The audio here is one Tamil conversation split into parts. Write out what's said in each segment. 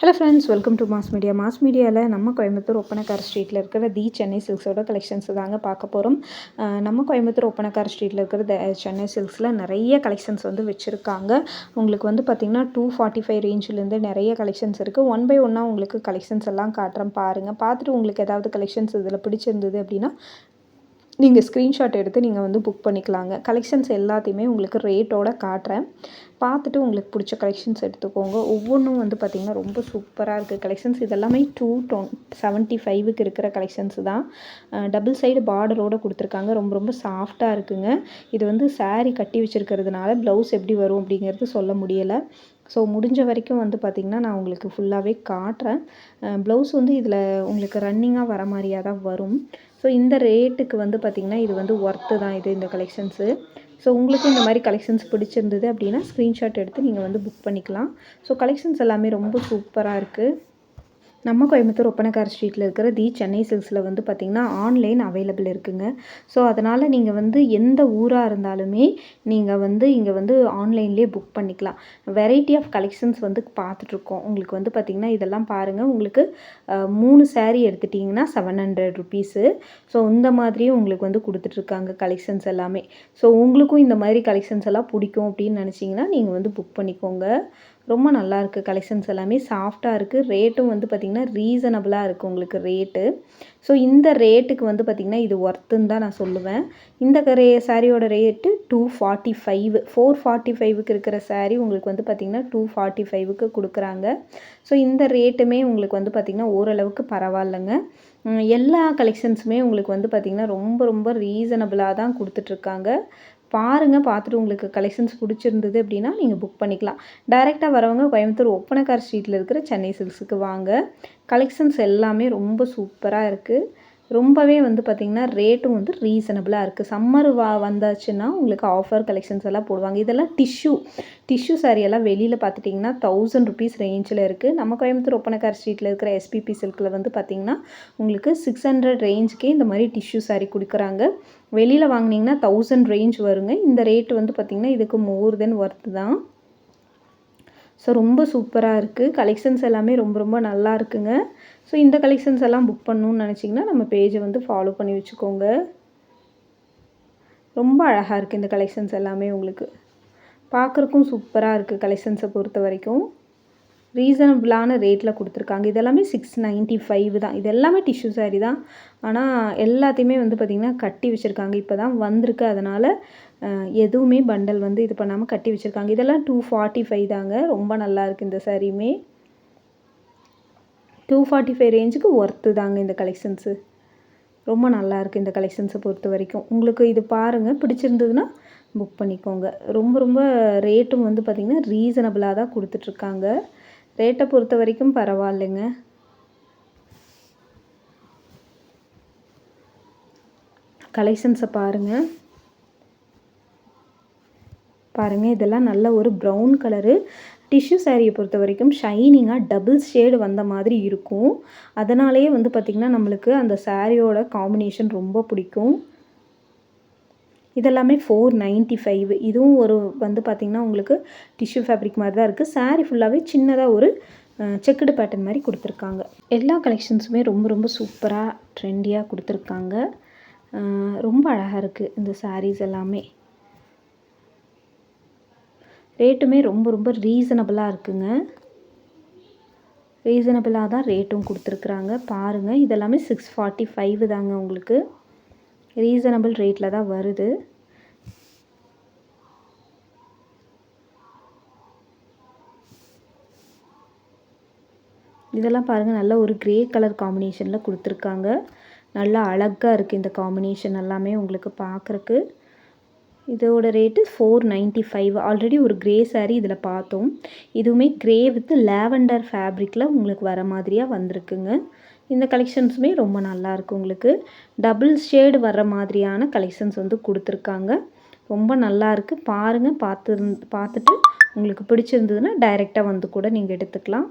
Hello friends welcome to mass media mass மீடியாவில் நம்ம கோயம்புத்தூர் ஒப்பனக்கார் ஸ்ட்ரீட்டில் இருக்கிற தி சென்னை சில்க்ஸோட கலெக்ஷன்ஸ் தாங்க பார்க்க போகிறோம் நம்ம கோயம்புத்தூர் ஒப்பனக்கார் ஸ்ட்ரீட்டில் இருக்கிற த சென்னை சில்க்ஸில் நிறைய கலெக்ஷன்ஸ் வந்து வச்சுருக்காங்க. உங்களுக்கு வந்து பார்த்திங்கன்னா டூ ஃபார்ட்டி ஃபைவ் ரேஞ்சிலேருந்து நிறைய கலெக்ஷன்ஸ் இருக்குது ஒன் பை ஒன்னாக உங்களுக்கு கலெக்ஷன்ஸ் எல்லாம் காட்டுறேன் பாருங்கள் பார்த்துட்டு உங்களுக்கு ஏதாவது கலெக்ஷன்ஸ் இதில் பிடிச்சிருந்தது அப்படின்னா நீங்கள் ஸ்க்ரீன்ஷாட் எடுத்து நீங்கள் வந்து புக் பண்ணிக்கலாங்க. கலெக்ஷன்ஸ் எல்லாத்தையுமே உங்களுக்கு ரேட்டோட காட்டுறேன். பார்த்துட்டு உங்களுக்கு பிடிச்ச கலெக்ஷன்ஸ் எடுத்துக்கோங்க. ஒவ்வொன்றும் வந்து பார்த்திங்கன்னா ரொம்ப சூப்பராக இருக்குது கலெக்ஷன்ஸ் இதெல்லாமே டூ டொன் செவன்ட்டி ஃபைவுக்கு இருக்கிற கலெக்ஷன்ஸ் தான். டபுள் சைடு பார்டரோடு கொடுத்துருக்காங்க. ரொம்ப ரொம்ப சாஃப்டாக இருக்குங்க. இது வந்து சாரீ கட்டி வச்சுருக்கிறதுனால ப்ளவுஸ் எப்படி வரும் அப்படிங்கிறது சொல்ல முடியலை. ஸோ முடிஞ்ச வரைக்கும் வந்து பார்த்திங்கன்னா நான் உங்களுக்கு ஃபுல்லாகவே காட்டுறேன். ப்ளவுஸ் வந்து இதில் உங்களுக்கு ரன்னிங்காக வர மாதிரியாக தான் வரும். ஸோ இந்த ரேட்டுக்கு வந்து பார்த்திங்கன்னா இது வந்து ஒர்த்து தான் இது இந்த கலெக்ஷன்ஸு ஸோ உங்களுக்கு இந்த மாதிரி கலெக்ஷன்ஸ் பிடிச்சிருந்தது அப்படின்னா ஸ்க்ரீன்ஷாட் எடுத்து நீங்கள் வந்து புக் பண்ணிக்கலாம். ஸோ கலெக்ஷன்ஸ் எல்லாமே ரொம்ப சூப்பராக இருக்குது நம்ம கோயம்புத்தூர் ஒப்பனக்கார ஸ்ட்ரீட்டில் இருக்கிற தி சென்னை சில்க்ஸில் வந்து பார்த்திங்கன்னா ஆன்லைன் அவைலபிள் இருக்குங்க. ஸோ அதனால் நீங்கள் வந்து எந்த ஊராக இருந்தாலுமே நீங்கள் வந்து இங்கே வந்து ஆன்லைன்லேயே புக் பண்ணிக்கலாம். வெரைட்டி ஆஃப் கலெக்ஷன்ஸ் வந்து பார்த்துட்ருக்கோம் உங்களுக்கு வந்து பார்த்திங்கன்னா இதெல்லாம் பாருங்கள் உங்களுக்கு மூணு சேரீ எடுத்துட்டிங்கன்னா செவன் ஹண்ட்ரட் ருபீஸு ஸோ இந்த மாதிரியும் உங்களுக்கு வந்து கொடுத்துட்ருக்காங்க கலெக்ஷன்ஸ் எல்லாமே. ஸோ உங்களுக்கும் இந்த மாதிரி கலெக்ஷன்ஸ் எல்லாம் பிடிக்கும் அப்படின்னு நினச்சிங்கன்னா நீங்கள் வந்து புக் பண்ணிக்கோங்க. ரொம்ப நல்லாயிருக்கு கலெக்ஷன்ஸ் எல்லாமே. சாஃப்டாக இருக்குது ரேட்டும் வந்து பார்த்திங்கன்னா ரீசனபிளாக இருக்குது உங்களுக்கு ரேட்டு ஸோ இந்த ரேட்டுக்கு வந்து பார்த்திங்கன்னா இது ஒர்த்துன்னு தான் நான் சொல்லுவேன். இந்த ரே சாரியோட rate two forty five four forty ஃபைவுக்கு இருக்கிற சாரீ உங்களுக்கு வந்து பார்த்திங்கன்னா டூ ஃபார்ட்டி ஃபைவுக்கு கொடுக்குறாங்க. ஸோ இந்த ரேட்டுமே உங்களுக்கு வந்து பார்த்திங்கன்னா ஓரளவுக்கு பரவாயில்லைங்க. எல்லா கலெக்ஷன்ஸுமே உங்களுக்கு வந்து பார்த்திங்கன்னா ரொம்ப ரொம்ப ரீசனபிளாக தான் கொடுத்துட்ருக்காங்க பாருங்கள் பார்த்துட்டு உங்களுக்கு கலெக்ஷன்ஸ் பிடிச்சிருந்தது அப்படின்னா நீங்கள் புக் பண்ணிக்கலாம். டைரெக்டாக வரவங்க கோயம்புத்தூர் ஒப்பனக்கார் ஸ்ட்ரீட்டில் இருக்கிற சென்னை சில்ஸுக்கு வாங்க. கலெக்ஷன்ஸ் எல்லாமே ரொம்ப சூப்பராக இருக்குது ரொம்பவே வந்து பார்த்திங்கன்னா ரேட்டும் வந்து ரீசனபிளாக இருக்குது சம்மர் வா வந்தாச்சுன்னா உங்களுக்கு ஆஃபர் கலெக்ஷன்ஸ் எல்லாம் போடுவாங்க. இதெல்லாம் டிஷ்யூ டிஷ்யூ சாரி எல்லாம் வெளியில் பார்த்துட்டிங்கன்னா தௌசண்ட் ருபீஸ் ரேஞ்சில் இருக்குது நம்ம கோயம்புத்தூர் ஒப்பனக்கார் ஸ்ட்ரீட்டில் இருக்கிற எஸ்பிபி சில்கில் வந்து பார்த்திங்கன்னா உங்களுக்கு சிக்ஸ் ஹண்ட்ரட் ரேஞ்சுக்கே இந்த மாதிரி டிஷ்யூ சாரி கொடுக்குறாங்க. வெளியில் வாங்கினீங்கன்னா தௌசண்ட் ரேஞ்ச் வருங்க. இந்த ரேட்டு வந்து பார்த்திங்கன்னா இதுக்கு மோர் தென் ஒர்த்து தான். ஸோ ரொம்ப சூப்பராக இருக்குது கலெக்ஷன்ஸ் எல்லாமே ரொம்ப ரொம்ப நல்லா இருக்குங்க. ஸோ இந்த கலெக்ஷன்ஸ் எல்லாம் புக் பண்ணணும்னு நினச்சிங்கன்னா நம்ம பேஜை வந்து ஃபாலோ பண்ணி வச்சுக்கோங்க. ரொம்ப அழகாக இருக்குது இந்த கலெக்ஷன்ஸ் எல்லாமே உங்களுக்கு. பார்க்குறக்கும் சூப்பராக இருக்குது கலெக்ஷன்ஸை பொறுத்த வரைக்கும். ரீசனபிளான ரேட்டில் கொடுத்துருக்காங்க. இதெல்லாமே சிக்ஸ் நைன்ட்டி ஃபைவ் தான். இது எல்லாமே டிஷ்யூ சாரி தான். ஆனால் எல்லாத்தையுமே வந்து பார்த்திங்கன்னா கட்டி வச்சுருக்காங்க. இப்போ தான் வந்திருக்கு. அதனால் எதுவுமே பண்டல் வந்து இது பண்ணாமல் கட்டி வச்சுருக்காங்க. இதெல்லாம் டூ ஃபார்ட்டி ஃபைவ் தாங்க. ரொம்ப நல்லாயிருக்கு இந்த சாரியுமே டூ ஃபார்ட்டி ஃபைவ் ரேஞ்சுக்கு ஒர்த்து தாங்க இந்த கலெக்ஷன்ஸு ரொம்ப நல்லாயிருக்கு இந்த கலெக்ஷன்ஸை பொறுத்த வரைக்கும். உங்களுக்கு இது பாருங்கள் பிடிச்சிருந்ததுன்னா புக் பண்ணிக்கோங்க. ரொம்ப ரொம்ப ரேட்டும் வந்து பார்த்திங்கன்னா ரீசனபிளாக தான் கொடுத்துட்ருக்காங்க. ரேட்டை பொறுத்த வரைக்கும் பரவாயில்லைங்க. கலெக்ஷன்ஸை பாருங்கள் பாருங்கள் இதெல்லாம் நல்ல ஒரு ப்ரௌன் கலரு டிஷ்யூ சாரியை பொறுத்த வரைக்கும் ஷைனிங்காக டபுள் ஷேடு வந்த மாதிரி இருக்கும். அதனாலேயே வந்து பார்த்திங்கன்னா நம்மளுக்கு அந்த சாரியோட காம்பினேஷன் ரொம்ப பிடிக்கும். இதெல்லாமே ஃபோர் நைன்ட்டி ஃபைவ் இதுவும் ஒரு வந்து பார்த்திங்கன்னா உங்களுக்கு டிஷ்யூ ஃபேப்ரிக் மாதிரி தான் இருக்குது சாரீ ஃபுல்லாகவே சின்னதாக ஒரு செக்குடு பேட்டர்ன் மாதிரி கொடுத்துருக்காங்க. எல்லா கலெக்ஷன்ஸுமே ரொம்ப ரொம்ப சூப்பராக ட்ரெண்டியாக கொடுத்துருக்காங்க. ரொம்ப அழகாக இருக்குது இந்த சாரீஸ் எல்லாமே. ரேட்டுமே ரொம்ப ரொம்ப ரீசனபிளாக இருக்குங்க. ரீசனபிளாக தான் ரேட்டும் கொடுத்துருக்குறாங்க. பாருங்கள் இதெல்லாமே சிக்ஸ் ஃபார்ட்டி ஃபைவ் தாங்க உங்களுக்கு. ரீசனபிள் ரேட்டில் தான் வருது. இதெல்லாம் பாருங்கள் நல்ல ஒரு க்ரே கலர் காம்பினேஷனில் கொடுத்துருக்காங்க. நல்லா அழகாக இருக்குது இந்த காம்பினேஷன் எல்லாமே உங்களுக்கு பார்க்குறக்கு இதோட rate four ninety five already ஒரு க்ரே சாரீ இதில் பார்த்தோம். இதுவுமே க்ரே வித் லேவண்டர் ஃபேப்ரிக்கில் உங்களுக்கு வர மாதிரியாக வந்திருக்குங்க. இந்த கலெக்ஷன்ஸுமே ரொம்ப நல்லாயிருக்கு உங்களுக்கு. டபுள் ஷேடு வர்ற மாதிரியான கலெக்ஷன்ஸ் வந்து கொடுத்துருக்காங்க. ரொம்ப நல்லாயிருக்கு பாருங்கள் பார்த்து பார்த்துட்டு உங்களுக்கு பிடிச்சிருந்ததுன்னா டைரெக்டாக வந்து கூட நீங்கள் எடுத்துக்கலாம்.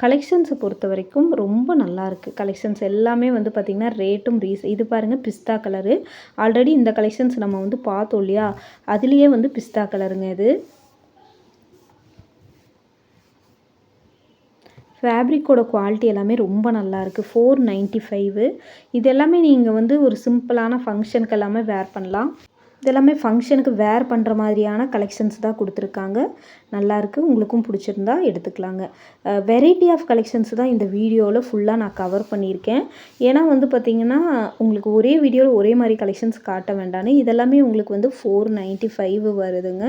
கலெக்ஷன்ஸை பொறுத்த வரைக்கும் ரொம்ப நல்லாயிருக்கு கலெக்ஷன்ஸ் எல்லாமே வந்து பார்த்திங்கன்னா ரேட்டும் ரீஸ் இது பாருங்கள் பிஸ்தா கலரு ஆல்ரெடி இந்த கலெக்ஷன்ஸ் நம்ம வந்து பார்த்தோம் இல்லையா? அதுலேயே வந்து பிஸ்தா கலருங்க இது. ஃபேப்ரிக்கோட குவாலிட்டி எல்லாமே ரொம்ப நல்லாயிருக்கு ஃபோர் நைன்ட்டி ஃபைவு இது எல்லாமே நீங்கள் வந்து ஒரு சிம்பிளான ஃபங்க்ஷனுக்கு எல்லாமே வேர் பண்ணலாம். இதெல்லாமே ஃபங்க்ஷனுக்கு வேர் பண்ணுற மாதிரியான கலெக்ஷன்ஸ் தான் கொடுத்துருக்காங்க. நல்லாயிருக்கு உங்களுக்கும் பிடிச்சிருந்தா எடுத்துக்கலாங்க. வெரைட்டி ஆஃப் கலெக்ஷன்ஸ் தான் இந்த வீடியோவில் ஃபுல்லாக நான் கவர் பண்ணியிருக்கேன். ஏன்னா வந்து பார்த்திங்கன்னா உங்களுக்கு ஒரே வீடியோவில் ஒரே மாதிரி கலெக்ஷன்ஸ் காட்ட வேண்டான்னு. இதெல்லாமே உங்களுக்கு வந்து ஃபோர் நைன்ட்டி ஃபைவ் வருதுங்க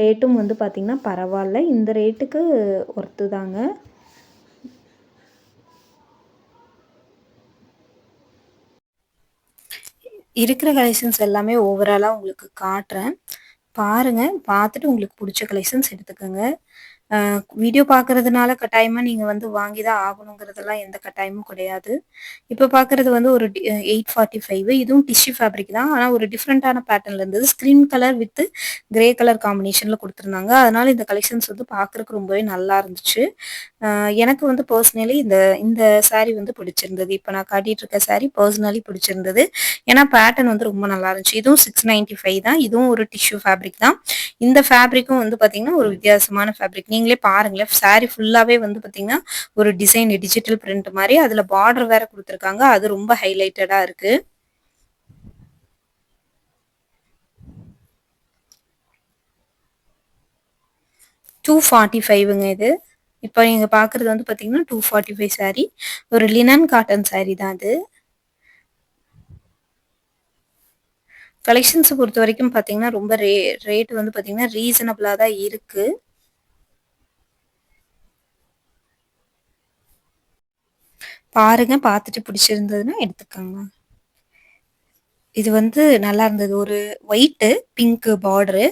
ரேட்டும் வந்து பார்த்திங்கன்னா பரவாயில்ல. இந்த ரேட்டுக்கு ஒர்த்து தாங்க. இருக்கிற கலெக்ஷன்ஸ் எல்லாமே ஓவராலாக உங்களுக்கு காட்டுறேன். பாருங்கள் பார்த்துட்டு உங்களுக்கு பிடிச்ச கலெக்ஷன்ஸ் எடுத்துக்கோங்க. வீடியோ பார்க்கறதுனால கட்டாயமாக நீங்கள் வந்து வாங்கி தான் ஆகணுங்கிறதெல்லாம் எந்த கட்டாயமும் கிடையாது. இப்போ பார்க்குறது வந்து ஒரு எயிட் ஃபார்ட்டி ஃபைவ் இதுவும் டிஷ்யூ ஃபேப்ரிக் தான். ஆனால் ஒரு டிஃப்ரெண்ட்டான பேட்டர்னில் இருந்தது. Screen colour with grey colour காம்பினேஷனில் கொடுத்துருந்தாங்க. அதனால் இந்த கலெக்ஷன்ஸ் வந்து பார்க்குறக்கு ரொம்பவே நல்லா இருந்துச்சு. எனக்கு வந்து பர்சனலி இந்த இந்த சாரீ வந்து பிடிச்சிருந்தது. இப்போ நான் காட்டிகிட்டு இருக்க சாரீ பர்சனலி பிடிச்சிருந்தது. ஏன்னா பேட்டர்ன் வந்து ரொம்ப நல்லா இருந்துச்சு. இதுவும் சிக்ஸ் நைன்ட்டி ஃபைவ் தான். இதுவும் ஒரு டிஷ்யூ ஃபேப்ரிக் தான். இந்த ஃபேப்ரிக்கும் வந்து பார்த்தீங்கன்னா ஒரு வித்தியாசமான ஃபேப்ரிக் நீங்களே பாருங்களேன். சாரி ஃபுல்லாகவே வந்து பார்த்தீங்கன்னா ஒரு டிசைன் டிஜிட்டல் பிரிண்ட் மாதிரி அதில் பார்டர் வேற கொடுத்துருக்காங்க. அது ரொம்ப ஹைலைட்டடாக இருக்குது டூ ஃபார்ட்டி ஃபைவுங்க இது. இப்போ நீங்கள் பார்க்குறது வந்து பார்த்தீங்கன்னா டூ ஃபார்ட்டி ஃபைவ் சாரீ ஒரு லினன் காட்டன் சாரீ தான் அது கலெக்ஷன்ஸை பொறுத்த வரைக்கும் பார்த்தீங்கன்னா ரொம்ப ரே ரேட் வந்து பார்த்தீங்கன்னா ரீசனபிளாக தான் இருக்குது பாருங்க பார்த்துட்டு பிடிச்சிருந்ததுன்னா எடுத்துக்கோங்க. இது வந்து நல்லா இருந்தது. ஒரு ஒயிட்டு பிங்க் பார்டரு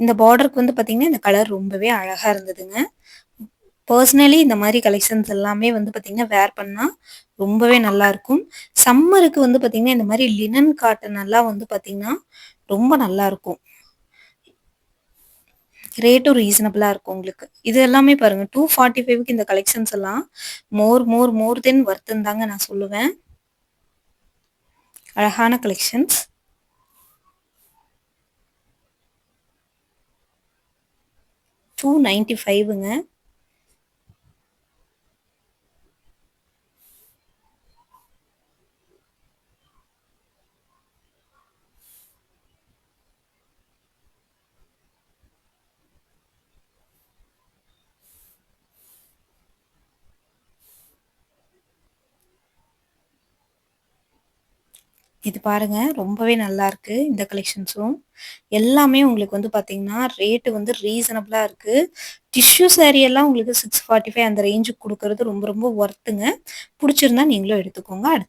இந்த பார்டருக்கு வந்து பார்த்தீங்கன்னா இந்த கலர் ரொம்பவே அழகாக இருந்ததுங்க. பர்சனலி இந்த மாதிரி கலெக்ஷன்ஸ் எல்லாமே வந்து பார்த்தீங்கன்னா வேர் பண்ணால் ரொம்பவே நல்லா இருக்கும். சம்மருக்கு வந்து பார்த்தீங்கன்னா இந்த மாதிரி லினன் காட்டன் எல்லாம் வந்து பார்த்தீங்கன்னா ரொம்ப நல்லா இருக்கும். ரேட்டும் ரீசனபிளாக இருக்கும் உங்களுக்கு. இது எல்லாமே பாருங்கள் டூ ஃபார்ட்டி ஃபைவ்க்கு இந்த கலெக்ஷன்ஸ் எல்லாம் மோர் மோர் மோர் தென் ஒர்த்துன்னு தாங்க நான் சொல்லுவேன். அழகான கலெக்ஷன்ஸ் டூ நைன்ட்டி ஃபைவுங்க இது பாருங்க ரொம்பவே நல்லா இருக்கு இந்த கலெக்ஷன்ஸும் எல்லாமே உங்களுக்கு வந்து பார்த்தீங்கன்னா ரேட்டு வந்து ரீசனபிளாக இருக்கு. டிஷ்யூ சாரி எல்லாம் உங்களுக்கு சிக்ஸ் ஃபார்ட்டி ஃபைவ் அந்த ரேஞ்சுக்கு கொடுக்கறது ரொம்ப ரொம்ப ஒர்த்துங்க பிடிச்சிருந்தா நீங்களும் எடுத்துக்கோங்க. அடுத்து